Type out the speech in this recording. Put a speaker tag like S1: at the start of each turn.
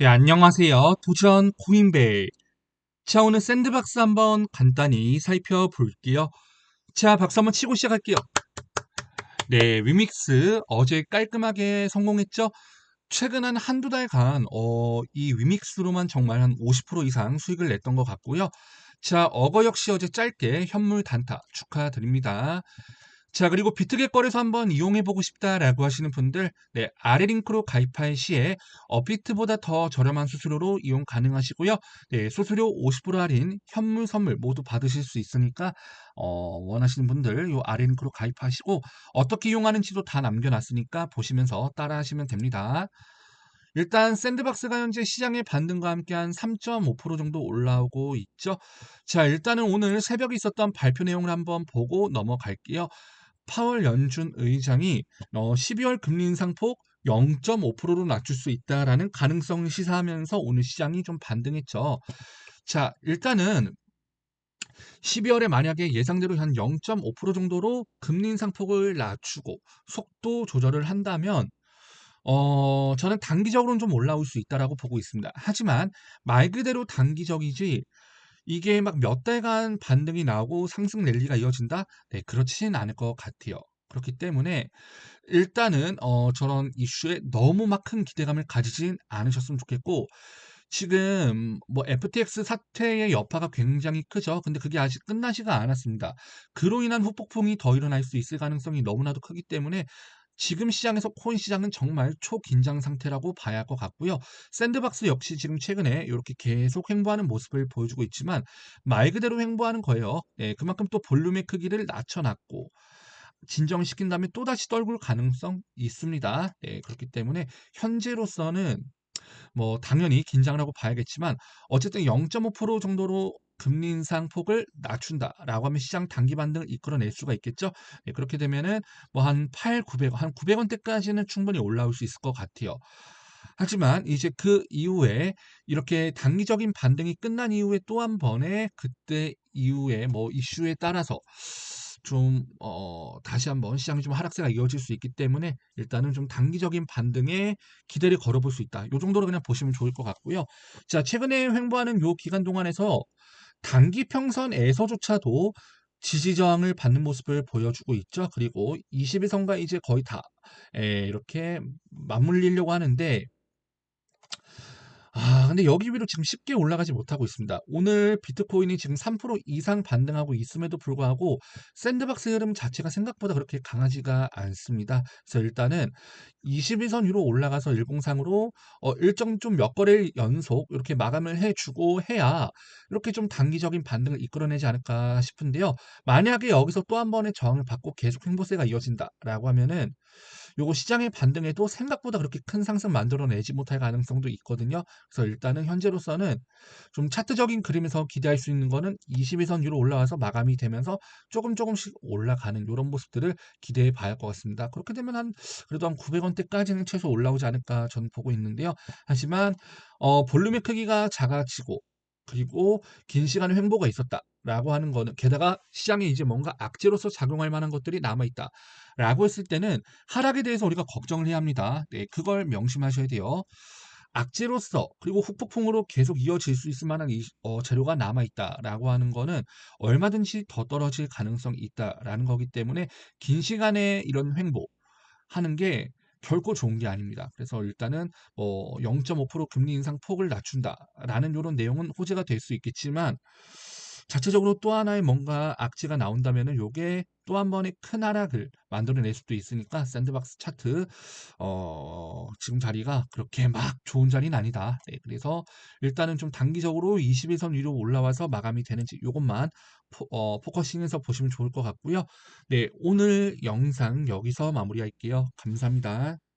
S1: 네, 안녕하세요. 도전 고인배. 자, 오늘 샌드박스 한번 간단히 살펴볼게요. 자, 박수 한번 치고 시작할게요. 네, 위믹스 어제 깔끔하게 성공했죠? 최근 한 한두 달간 어, 이 위믹스로만 정말 한 50% 이상 수익을 냈던 것 같고요. 자, 어거 역시 어제 짧게 현물 단타 축하드립니다. 자, 그리고 비트겟 거래소 한번 이용해보고 싶다라고 하시는 분들, 네, 아래 링크로 가입할 시에 업비트보다 더 저렴한 수수료로 이용 가능하시고요. 네, 수수료 50% 할인, 현물 선물 모두 받으실 수 있으니까, 어, 원하시는 분들 요 아래 링크로 가입하시고, 어떻게 이용하는지도 다 남겨놨으니까 보시면서 따라하시면 됩니다. 일단 샌드박스가 현재 시장의 반등과 함께 한 3.5% 정도 올라오고 있죠. 자, 일단은 오늘 새벽에 있었던 발표 내용을 한번 보고 넘어갈게요. 파월 연준 의장이 어, 12월 금리 인상 폭 0.5%로 낮출 수 있다라는 가능성을 시사하면서 오늘 시장이 좀 반등했죠. 자, 일단은 12월에 만약에 예상대로 한 0.5% 정도로 금리 인상폭을 낮추고 속도 조절을 한다면 어, 저는 단기적으로는 좀 올라올 수 있다라고 보고 있습니다. 하지만 말 그대로 단기적이지 이게 막 몇 달간 반등이 나오고 상승 랠리가 이어진다? 네, 그렇지는 않을 것 같아요. 그렇기 때문에 일단은 어, 저런 이슈에 너무 막 큰 기대감을 가지진 않으셨으면 좋겠고 지금 뭐 FTX 사태의 여파가 굉장히 크죠. 근데 그게 아직 끝나지가 않았습니다. 그로 인한 후폭풍이 더 일어날 수 있을 가능성이 너무나도 크기 때문에 지금 시장에서 코인 시장은 정말 초긴장 상태라고 봐야 할 것 같고요. 샌드박스 역시 지금 최근에 이렇게 계속 횡보하는 모습을 보여주고 있지만 말 그대로 횡보하는 거예요. 예, 그만큼 또 볼륨의 크기를 낮춰놨고 진정시킨 다음에 또다시 떨굴 가능성 있습니다. 예, 그렇기 때문에 현재로서는 뭐 당연히 긴장을 하고 봐야겠지만 어쨌든 0.5% 정도로 금리 인상 폭을 낮춘다라고 하면 시장 단기 반등을 이끌어낼 수가 있겠죠. 네, 그렇게 되면은 뭐 한 8, 900원, 한 900원대까지는 충분히 올라올 수 있을 것 같아요. 하지만 이제 그 이후에 이렇게 단기적인 반등이 끝난 이후에 또 한 번의 그때 이후에 뭐 이슈에 따라서 좀 어, 다시 한번 시장이 좀 하락세가 이어질 수 있기 때문에 일단은 좀 단기적인 반등에 기대를 걸어볼 수 있다. 이 정도로 그냥 보시면 좋을 것 같고요. 자, 최근에 횡보하는 요 기간 동안에서 단기 평선에서조차도 지지 저항을 받는 모습을 보여주고 있죠. 그리고 22선과 이제 거의 다 에, 이렇게 맞물리려고 하는데 아, 근데 여기 위로 지금 쉽게 올라가지 못하고 있습니다. 오늘 비트코인이 지금 3% 이상 반등하고 있음에도 불구하고 샌드박스 흐름 자체가 생각보다 그렇게 강하지가 않습니다. 그래서 일단은 22선 위로 올라가서 일봉상으로 어, 일정 좀 몇 거래일 연속 이렇게 마감을 해주고 해야 이렇게 좀 단기적인 반등을 이끌어내지 않을까 싶은데요. 만약에 여기서 또 한 번의 저항을 받고 계속 횡보세가 이어진다라고 하면은 요거 시장의 반등에도 생각보다 그렇게 큰 상승 만들어내지 못할 가능성도 있거든요. 그래서 일단은 현재로서는 좀 차트적인 그림에서 기대할 수 있는 거는 22선 위로 올라와서 마감이 되면서 조금 조금씩 올라가는 이런 모습들을 기대해 봐야 할 것 같습니다. 그렇게 되면 한 그래도 한 900원대까지는 최소 올라오지 않을까 저는 보고 있는데요. 하지만 어, 볼륨의 크기가 작아지고 그리고 긴 시간의 횡보가 있었다 라고 하는 거는 게다가 시장에 이제 뭔가 악재로서 작용할 만한 것들이 남아 있다 라고 했을 때는 하락에 대해서 우리가 걱정을 해야 합니다. 네, 그걸 명심하셔야 돼요. 악재로서 그리고 후폭풍으로 계속 이어질 수 있을 만한 이, 어, 재료가 남아 있다라고 하는 거는 얼마든지 더 떨어질 가능성이 있다라는 거기 때문에 긴 시간의 이런 횡보 하는 게 결코 좋은 게 아닙니다. 그래서 일단은 뭐 0.5% 금리 인상 폭을 낮춘다라는 이런 내용은 호재가 될 수 있겠지만 자체적으로 또 하나의 뭔가 악재가 나온다면은 요게 또 한 번의 큰 하락을 만들어낼 수도 있으니까 샌드박스 차트 어 지금 자리가 그렇게 막 좋은 자리는 아니다. 네, 그래서 일단은 좀 단기적으로 21선 위로 올라와서 마감이 되는지 요것만 포, 어, 포커싱해서 보시면 좋을 것 같고요. 네, 오늘 영상 여기서 마무리할게요. 감사합니다.